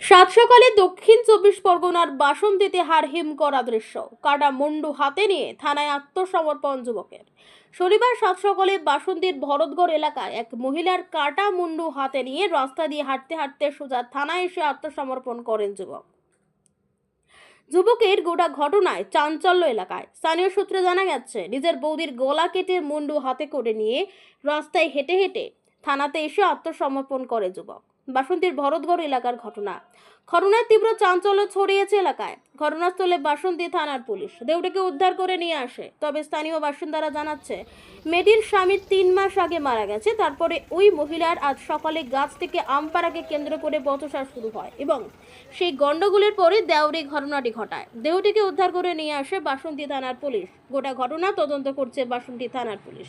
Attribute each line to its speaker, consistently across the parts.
Speaker 1: সাত সকালে দক্ষিণ চব্বিশ পরগনার বাসন্তীতে হারহিম করা দৃশ্য। কাটা মুন্ডু হাতে নিয়ে থানায় আত্মসমর্পণ যুবকের। শনিবার সাত সকালে বাসন্তীর ভরতগড় এলাকায় এক মহিলার কাটা মুন্ডু হাতে নিয়ে রাস্তা দিয়ে হাঁটতে হাঁটতে সোজা থানায় এসে আত্মসমর্পণ করেন যুবক। যুবকের গোটা ঘটনায় চাঞ্চল্য এলাকায়। স্থানীয় সূত্রে জানা গেছে, নিজের বৌদির গলা কেটে মুন্ডু হাতে করে নিয়ে রাস্তায় হেঁটে হেঁটে থানাতে এসে আত্মসমর্পণ করে যুবক। বাসন্তীর ভরতগড় এলাকার ঘটনা। ঘটনায় তীব্র চাঞ্চল্য ছড়িয়েছে এলাকায়। ঘটনাস্থলে বাসন্তী থানার পুলিশ দেউটিকে উদ্ধার করে নিয়ে আসে। তবে স্থানীয় বাসিন্দারা জানাচ্ছে, মেয়েটির স্বামী তিন মাস আগে মারা গেছে। তারপরে ওই মহিলার আজ সকালে গাছ থেকে আম পাড়াকে কেন্দ্র করে বচসা শুরু হয় এবং সেই গন্ডগোলের পরে দেওরি ঘটনাটি ঘটায়। দেহটিকে উদ্ধার করে নিয়ে আসে বাসন্তী থানার পুলিশ। গোটা ঘটনা তদন্ত করছে বাসন্তী থানার পুলিশ।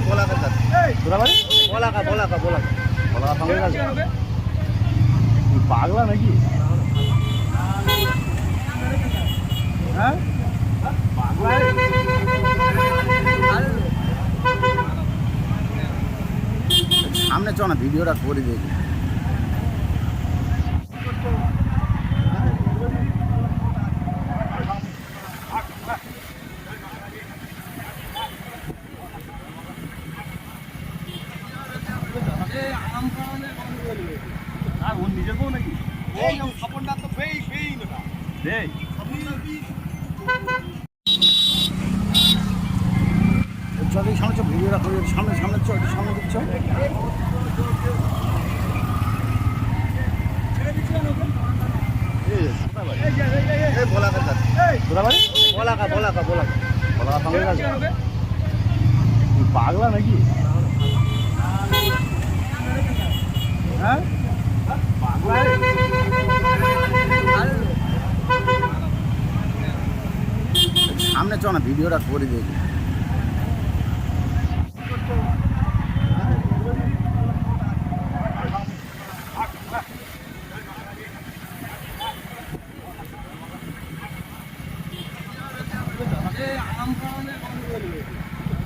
Speaker 2: চল বলাকা বলাকা বলাকা বলাকা সামনে পাগলা নাকি? হ্যাঁ? সামনে চ না ভিডিওটা করে দেখি। নিজের নাকি? এই সামনে চল ভিডিওটা করে সামনে সামনে চল সামনে দিক চল বলাকা বলাকা বলাকা বলাকা সামনে আছে পাগলা নাকি হ্যাঁ পাগলা সামনে চ না? ভিডিওটা করে দেখি।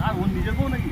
Speaker 2: আর ওর নিজের বউ নাকি